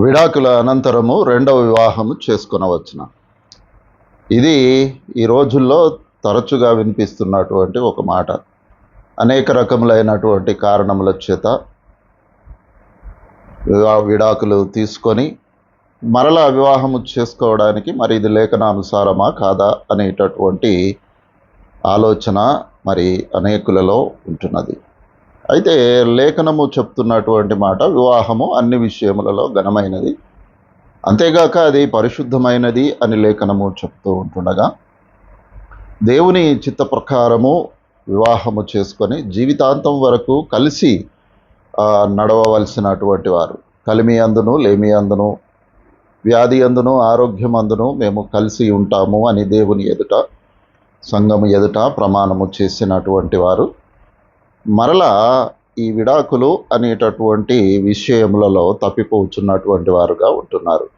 విడాకుల అనంతరము రెండవ వివాహము చేసుకునవచ్చున ఇది ఈ రోజుల్లో తరచుగా వినిపిస్తున్నటువంటి ఒక మాట. అనేక రకములైనటువంటి కారణముల చేత వివా విడాకులు తీసుకొని మరలా వివాహము చేసుకోవడానికి మరి ఇది లేఖనానుసారమా కాదా అనేటటువంటి ఆలోచన మరి అనేకులలో ఉంటున్నది. అయితే లేఖనము చెప్తున్నటువంటి మాట వివాహము అన్ని విషయములలో ఘనమైనది. అంతేగాక అది పరిశుద్ధమైనది అని లేఖనము చెప్తూ ఉంటుండగా దేవుని చిత్త ప్రకారము వివాహము చేసుకొని జీవితాంతం వరకు కలిసి నడవవలసినటువంటి వారు. కలిమి అందును లేమి అందును వ్యాధి అందును ఆరోగ్యం అందును మేము కలిసి ఉంటాము అని దేవుని ఎదుట సంఘము ఎదుట ప్రమాణము చేసినటువంటి వారు. మరలా ఈ విడాకులు అనేటటువంటి విషయములలో తప్పిపోచున్నటువంటి వారుగా ఉంటున్నారు.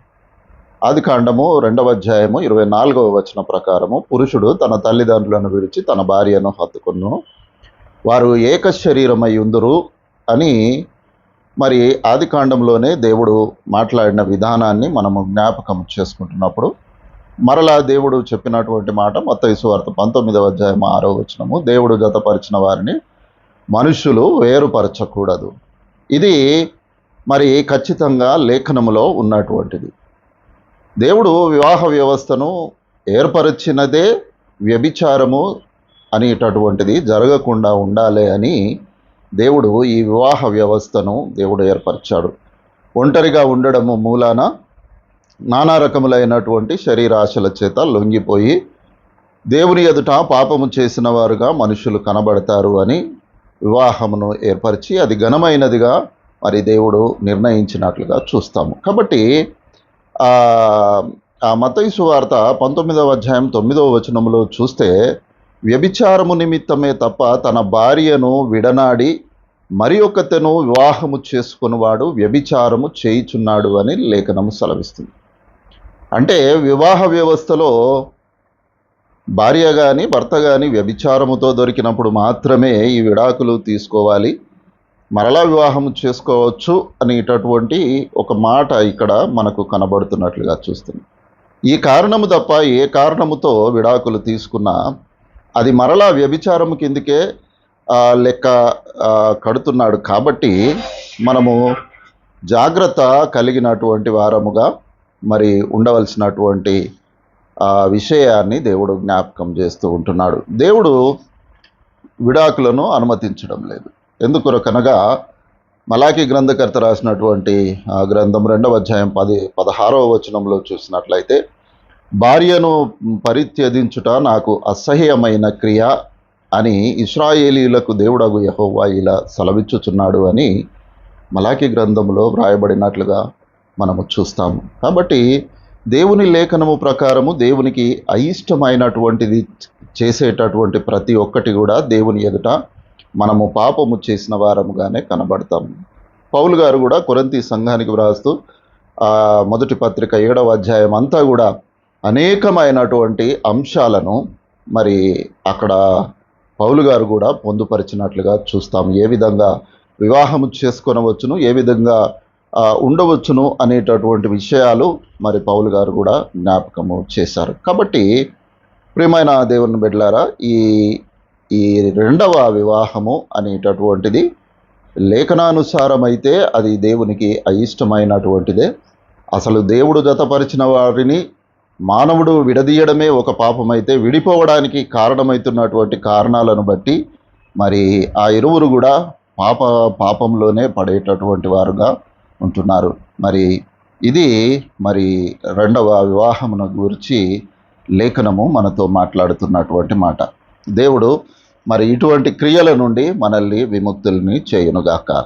ఆది కాండము రెండవ అధ్యాయము ఇరవై నాలుగవ వచన ప్రకారము పురుషుడు తన తల్లిదండ్రులను విడిచి తన భార్యను హత్తుకును. వారు ఏక శరీరమై ఉందురు అని మరి ఆది కాండంలోనే దేవుడు మాట్లాడిన విధానాన్ని మనము జ్ఞాపకం చేసుకుంటున్నప్పుడు మరలా దేవుడు చెప్పినటువంటి మాట మత్తయి వార్త పంతొమ్మిదవ అధ్యాయం ఆరో వచనము దేవుడు జతపరిచిన వారిని మనుషులు వేరుపరచకూడదు. ఇది మరి ఖచ్చితంగా లేఖనములో ఉన్నటువంటిది. దేవుడు వివాహ వ్యవస్థను ఏర్పరిచినదే వ్యభిచారము అనేటటువంటిది జరగకుండా ఉండాలి అని దేవుడు ఈ వివాహ వ్యవస్థను దేవుడు ఏర్పరిచాడు. ఒంటరిగా ఉండడము మూలాన నానా రకములైనటువంటి శరీరాశల చేత లొంగిపోయి దేవుని ఎదుట పాపము చేసిన వారుగా మనుషులు కనబడతారు అని వివాహమును ఏర్పరిచి అది ఘనమైనదిగా మరి దేవుడు నిర్ణయించినట్లుగా చూస్తాము. కాబట్టి ఆ మతైసు వార్త పంతొమ్మిదవ అధ్యాయం తొమ్మిదవ వచనంలో చూస్తే వ్యభిచారము నిమిత్తమే తప్ప తన భార్యను విడనాడి మరి ఒకతను వివాహము చేసుకునివాడు వ్యభిచారము చేయుచున్నాడు అని లేఖనము సెలవిస్తుంది. అంటే వివాహ వ్యవస్థలో భార్య కానీ భర్త కానీ వ్యభిచారముతో దొరికినప్పుడు మాత్రమే ఈ విడాకులు తీసుకోవాలి. మరలా వివాహం చేసుకోవచ్చు అనేటటువంటి ఒక మాట ఇక్కడ మనకు కనబడుతున్నట్లుగా చూస్తుంది ఈ కారణము తప్ప ఏ కారణముతో విడాకులు తీసుకున్నా అది మరలా వ్యభిచారం కిందకే లెక్క కడుతున్నాడు. కాబట్టి మనము జాగ్రత్త కలిగినటువంటి వారముగా మరి ఉండవలసినటువంటి ఆ విషయాన్ని దేవుడు జ్ఞాపకం చేస్తూ ఉంటున్నాడు. దేవుడు విడాకులను అనుమతించడం లేదు. ఎందుకొరకనగా మలాకి గ్రంథకర్త రాసినటువంటి ఆ గ్రంథం రెండవ అధ్యాయం పది పదహారవ వచనంలో చూసినట్లయితే భార్యను పరిత్యజించుట నాకు అసహ్యమైన క్రియ అని ఇస్రాయేలీలకు దేవుడగు యహోవా ఇలా సెలవిచ్చుచున్నాడు అని మలాకి గ్రంథంలో వ్రాయబడినట్లుగా మనము చూస్తాము. కాబట్టి దేవుని లేఖనము ప్రకారము దేవునికి అయిష్టమైనటువంటిది చేసేటటువంటి ప్రతి ఒక్కటి కూడా దేవుని ఎదుట మనము పాపము చేసిన వారముగానే కనబడతాము. పౌలు గారు కూడా కొరంతి సంఘానికి వ్రాస్తూ మొదటి పత్రిక ఏడవ అధ్యాయం అంతా కూడా అనేకమైనటువంటి అంశాలను మరి అక్కడ పౌలు గారు కూడా పొందుపరిచినట్లుగా చూస్తాము. ఏ విధంగా వివాహము చేసుకొనవచ్చును ఏ విధంగా ఉండవచ్చును అనేటటువంటి విషయాలు మరి పౌలు గారు కూడా జ్ఞాపకము చేశారు. కాబట్టి ప్రియమైన దేవుని బిడ్డలారా ఈ ఈ రెండవ వివాహము అనేటటువంటిది లేఖనానుసారమైతే అది దేవునికి అయిష్టమైనటువంటిదే. అసలు దేవుడు జతపరిచిన వారిని మానవుడు విడదీయడమే ఒక పాపమైతే విడిపోవడానికి కారణమవుతున్నటువంటి కారణాలను బట్టి మరి ఆ ఇరువురు కూడా పాప పాపంలోనే పడేటటువంటి వారుగా ఉంటున్నారు. మరి ఇది మరి రెండవ వివాహమును గురించి లేఖనము మనతో మాట్లాడుతున్నటువంటి మాట. దేవుడు మరి ఇటువంటి క్రియల నుండి మనల్ని విముక్తుల్ని చేయనుగాక.